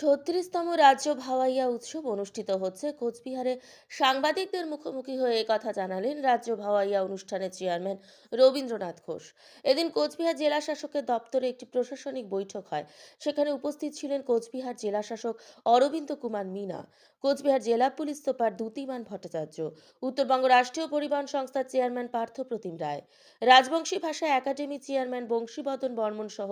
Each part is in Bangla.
ছত্রিশতম রাজ্য ভাওয়াইয়া উৎসব অনুষ্ঠিত হচ্ছে। কোচবিহারে সাংবাদিকদের মুখোমুখি হয়ে কথা জানালেন রাজ্য ভাওয়াইয়া অনুষ্ঠানের চেয়ারম্যান রবীন্দ্রনাথ ঘোষ। এদিন কোচবিহার জেলা শাসকের দপ্তরে একটি প্রশাসনিক বৈঠক হয়। সেখানে উপস্থিত ছিলেন কোচবিহার জেলা শাসক অরবিন্দ কুমার মিনা, কোচবিহার জেলা পুলিশ সুপার দ্যুতিমান ভট্টাচার্য, উত্তরবঙ্গ রাষ্ট্রীয় পরিবহন সংস্থার চেয়ারম্যান পার্থপ্রতিম রায়, রাজবংশী ভাষা একাডেমি চেয়ারম্যান বংশীবদন বর্মন সহ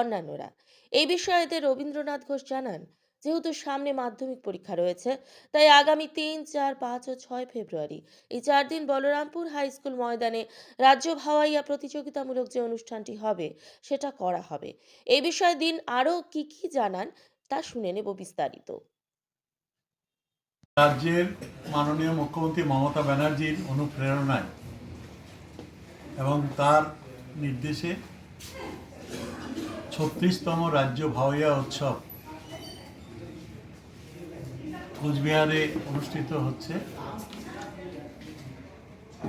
অন্যান্যরা। এই বিষয়ে এতে রবীন্দ্রনাথ ঘোষ জানান যেহেতু সামনে মাধ্যমিক পরীক্ষা রয়েছে, তাই আগামী তিন, চার, পাঁচ ও ছয় ফেব্রুয়ারি এই চার দিন বলরামপুর হাই স্কুল ময়দানে রাজ্য ভাওয়াইয়া প্রতিযোগিতামূলক যে অনুষ্ঠানটি হবে, সেটা করা হবে। এই বিষয়ে দিন আরও কি কি জানান, তা শুনে নেব বিস্তারিত। রাজ্যের মাননীয় মুখ্যমন্ত্রী মমতা ব্যানার্জির অনুপ্রেরণায় এবং তার নির্দেশে ছত্রিশতম রাজ্য ভাওয়াইয়া উৎসব কোচবিহারে অনুষ্ঠিত হচ্ছে।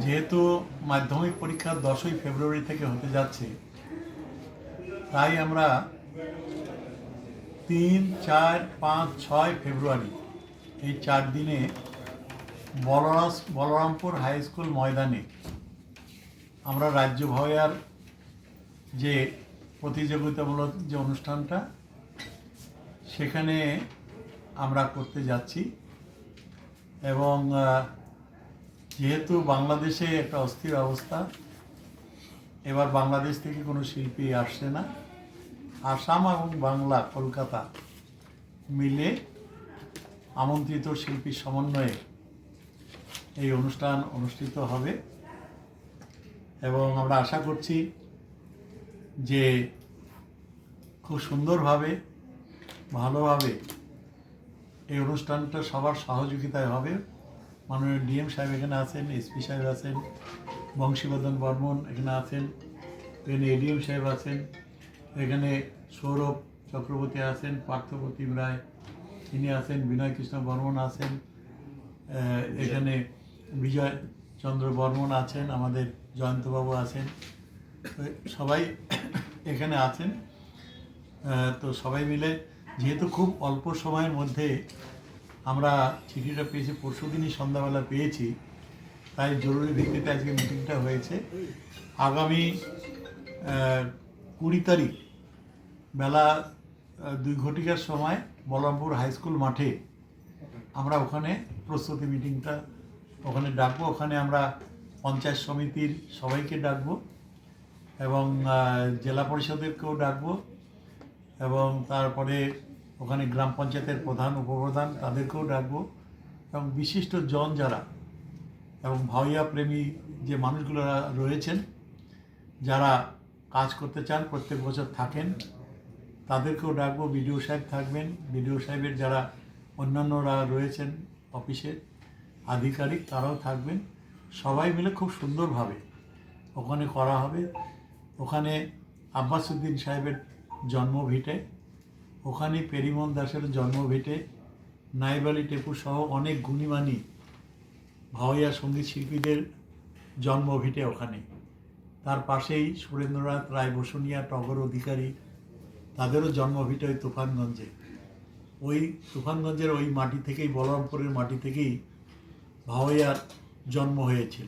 যেহেতু মাধ্যমিক পরীক্ষা দশই ফেব্রুয়ারি থেকে হতে যাচ্ছে, তাই আমরা তিন, চার, পাঁচ, ছয় ফেব্রুয়ারি এই চার দিনে বলরাস বলরামপুর হাই স্কুল ময়দানে আমরা রাজ্য ভয়ার যে প্রতিযোগিতামূলক যে অনুষ্ঠানটা, সেখানে আমরা করতে যাচ্ছি। এবং যেহেতু বাংলাদেশে একটা অস্থির অবস্থা, এবার বাংলাদেশ থেকে কোনো শিল্পী আসছে না। আসাম এবং বাংলা, কলকাতা মিলে আমন্ত্রিত শিল্পীর সমন্বয়ে এই অনুষ্ঠান অনুষ্ঠিত হবে। এবং আমরা আশা করছি যে খুব সুন্দরভাবে, ভালোভাবে এই অনুষ্ঠানটা সবার সহযোগিতায় হবে। মাননীয় ডিএম সাহেব এখানে আছেন, এসপি সাহেব আছেন বংশীবর্ধন বর্মন এখানে আছেন, এখানে এডিএম সাহেব আছেন, এখানে সৌরভ চক্রবর্তী আছেন, পার্থপ্রতিম রায় তিনি আছেন বিনয় কৃষ্ণ বর্মন আছেন এখানে বিজয় চন্দ্র বর্মন আছেন, আমাদের জয়ন্তবাবু আছেন। সবাই এখানে আছেন। তো সবাই মিলে যেহেতু খুব অল্প সময়ের মধ্যে আমরা চিঠিটা পেয়েছি, পরশু দিনই সন্ধ্যাবেলা পেয়েছি, তাই জরুরি ভিত্তিতে আজকে মিটিংটা হয়েছে। আগামী কুড়ি তারিখ বেলা দুই ঘটিকার সময় বলরামপুর হাই স্কুল মাঠে আমরা ওখানে প্রস্তুতি মিটিংটা ওখানে ডাকবো। ওখানে আমরা পঞ্চায়েত সমিতির সবাইকে ডাকবো এবং জেলা পরিষদেরকেও ডাকবো। এবং তারপরে ওখানে গ্রাম পঞ্চায়েতের প্রধান, উপপ্রধান তাদেরকেও ডাকবো এবং বিশিষ্ট জন যারা এবং ভাওয়াইয়া প্রেমী যে মানুষগুলো রয়েছেন, যারা কাজ করতে চান, প্রত্যেক বছর থাকেন, তাদেরকেও ডাকবো। বিডিও সাহেব থাকবেন। বিডিও সাহেবের যারা অন্যান্যরা রয়েছেন অফিসের আধিকারিক তারাও থাকবেন। সবাই মিলে খুব সুন্দরভাবে ওখানে করা হবে। ওখানে আব্বাসুদ্দিন সাহেবের জন্মভিটে ওখানে পেরিমন দাসের জন্মভিটে নাইব আলী টেপু সহ অনেক গুণীমানী ভাওয়াইয়া সংগীত শিল্পীদের জন্মভিটে ওখানে। তার পাশেই সুরেন্দ্রনাথ রায় বসুনিয়া টগর অধিকারী, তাদেরও জন্মভিটে ওই তুফানগঞ্জে। ওই তুফানগঞ্জের ওই মাটি থেকেই, বলরামপুরের মাটি থেকেই ভাওয়াইয়ার জন্ম হয়েছিল।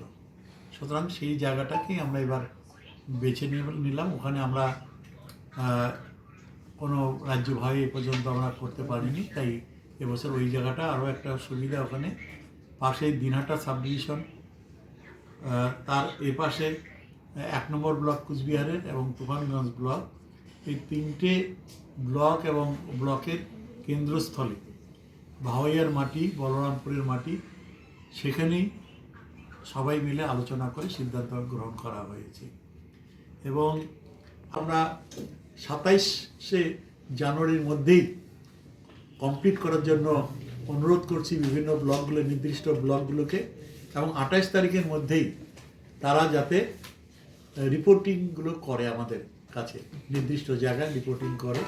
সুতরাং সেই জায়গাটাকেই আমরা এবার বেছে নিলাম। ওখানে আমরা কোনো রাজ্য ভাই এ পর্যন্ত আমরা করতে পারিনি, তাই এবছর ওই জায়গাটা আরও একটা সুবিধা ওখানে। পাশেই দিনহাটা সাব ডিভিশন তার এ পাশে এক নম্বর ব্লক কুচবিহারের এবং তুফানগঞ্জ ব্লক। এই তিনটে ব্লক এবং ব্লকের কেন্দ্রস্থলে ভাওয়াইয়ার মাটি, বলরামপুরের মাটি, সেখানেই সবাই মিলে আলোচনা করে সিদ্ধান্ত গ্রহণ করা হয়েছে। এবং আমরা সাতাইশে জানুয়ারির মধ্যেই কমপ্লিট করার জন্য অনুরোধ করছি বিভিন্ন ব্লকগুলো, নির্দিষ্ট ব্লকগুলোকে। এবং আঠাশ তারিখের মধ্যেই তারা যাতে রিপোর্টিংগুলো করে আমাদের কাছে, নির্দিষ্ট জায়গায় রিপোর্টিং করে,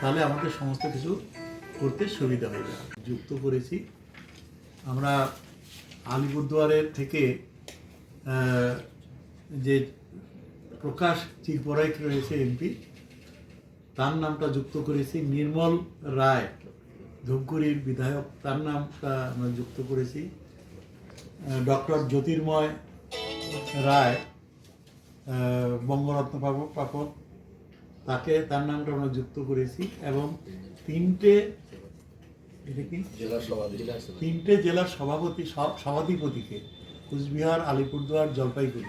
তাহলে আমাদের সমস্ত কিছু করতে সুবিধা হয়ে যাবে যুক্ত করেছি। আমরা আলিপুরদুয়ারের থেকে যে প্রকাশ চিরপরাইক রয়েছে এমপি তার নামটা যুক্ত করেছি নির্মল রায় ধূপগুড়ির বিধায়ক। তার নামটা আমরা যুক্ত করেছি ডক্টর জ্যোতির্ময় রায় বঙ্গরত্ন প্রাপক তাকে তার নামটা আমরা যুক্ত করেছি এবং তিনটে এটা কি? জেলা সভাপতি। তিনটে জেলার সভাপতি সব- সভাধিপতিকে কুচবিহার আলিপুরদুয়ার জলপাইগুড়ি।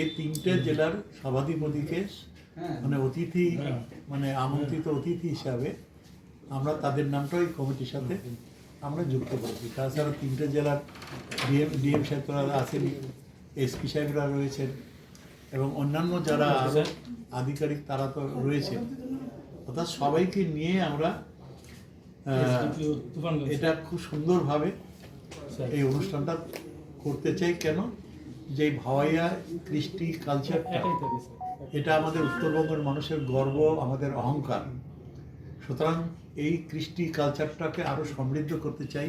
এই তিনটে জেলার সভাধিপতিকে মানে অতিথি মানে আমন্ত্রিত অতিথি হিসাবে আমরা তাদের নামটাও এই কমিটির সাথে আমরা যুক্ত করেছি। তাছাড়া তিনটে জেলার ডিএম ডিএম সাহেবরা আছেন এসপি সাহেবরা রয়েছেন এবং অন্যান্য যারা আধিকারিক তারা তো রয়েছেন। অর্থাৎ সবাইকে নিয়ে আমরা আহ, এটা খুব সুন্দরভাবে এই অনুষ্ঠানটা করতে চাই। কেন? যে ভাওয়াইয়া কৃষ্টি কালচারটা এটা আমাদের উত্তরবঙ্গের মানুষের গর্ব আমাদের অহংকার। সুতরাং এই কৃষ্টি কালচারটাকে আরও সমৃদ্ধ করতে চাই।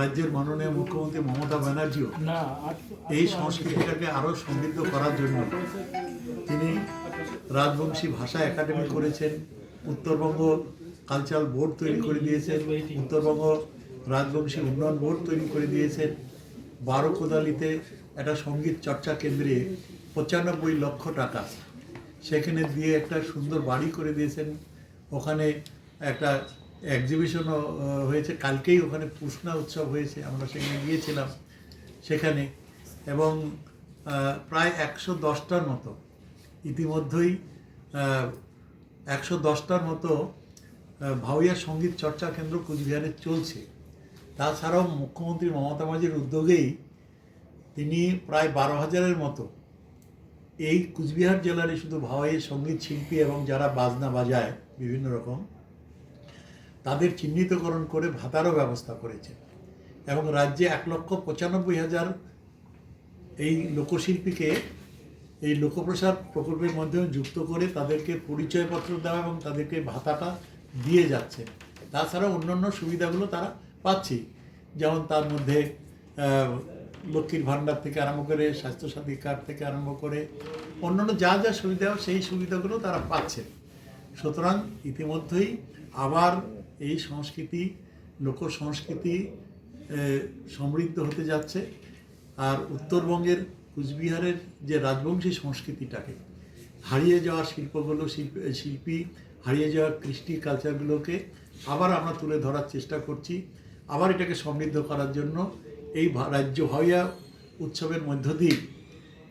রাজ্যের মাননীয় মুখ্যমন্ত্রী মমতা ব্যানার্জিও এই সংস্কৃতিটাকে আরও সমৃদ্ধ করার জন্য তিনি রাজবংশী ভাষা একাডেমি করেছেন উত্তরবঙ্গ কালচারাল বোর্ড তৈরি করে দিয়েছেন উত্তরবঙ্গ রাজবংশী উন্নয়ন বোর্ড তৈরি করে দিয়েছেন। বারো কোদালিতে একটা সংগীত চর্চা কেন্দ্রে পঁচানব্বই লক্ষ টাকা। সেখানে দিয়ে একটা সুন্দর বাড়ি করে দিয়েছেন। ওখানে একটা এক্সিবিশনও হয়েছে। কালকেই ওখানে পুষ্ণা উৎসব হয়েছে। আমরা সেখানে গিয়েছিলাম সেখানে। এবং প্রায় একশো দশটার মতো। ইতিমধ্যেই একশো দশটার মতো ভাওয়াইয়া সংগীত চর্চা কেন্দ্র কুচবিহারে চলছে। তাছাড়াও মুখ্যমন্ত্রী মমতা মাঝির উদ্যোগেই তিনি প্রায় বারো হাজারের মতো এই কুচবিহার জেলারই শুধু ভাওয়াইয়ের সংগীত শিল্পী এবং যারা বাজনা বাজায় বিভিন্ন রকম, তাদের চিহ্নিতকরণ করে ভাতারও ব্যবস্থা করেছে। এবং রাজ্যে এক লক্ষ পঁচানব্বই হাজার এই লোকশিল্পীকে এই লোকপ্রসার প্রকল্পের মাধ্যমে যুক্ত করে তাদেরকে পরিচয়পত্র দেওয়া এবং তাদেরকে ভাতাটা দিয়ে যাচ্ছে। তাছাড়া অন্যান্য সুবিধাগুলো তারা পাচ্ছে। যেমন তার মধ্যে লক্ষ্মীর ভাণ্ডার থেকে আরম্ভ করে, স্বাস্থ্যসাথী কার্ড থেকে আরম্ভ করে, অন্যান্য যা যা সুবিধা সেই সুবিধাগুলো তারা পাচ্ছে সুতরাং ইতিমধ্যেই আবার এই সংস্কৃতি লোক সংস্কৃতি সমৃদ্ধ হতে যাচ্ছে। আর উত্তরবঙ্গের কুচবিহারের যে রাজবংশী সংস্কৃতিটাকে, হারিয়ে যাওয়া শিল্পগুলো, শিল্প শিল্পী, হারিয়ে যাওয়া কৃষ্টি কালচারগুলোকে আবার আমরা তুলে ধরার চেষ্টা করছি। আবার এটাকে সমৃদ্ধ করার জন্য এই রাজ্য ভাইয়া উৎসবের মধ্য দিয়ে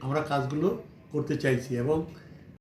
আমরা কাজগুলো করতে চাইছি এবং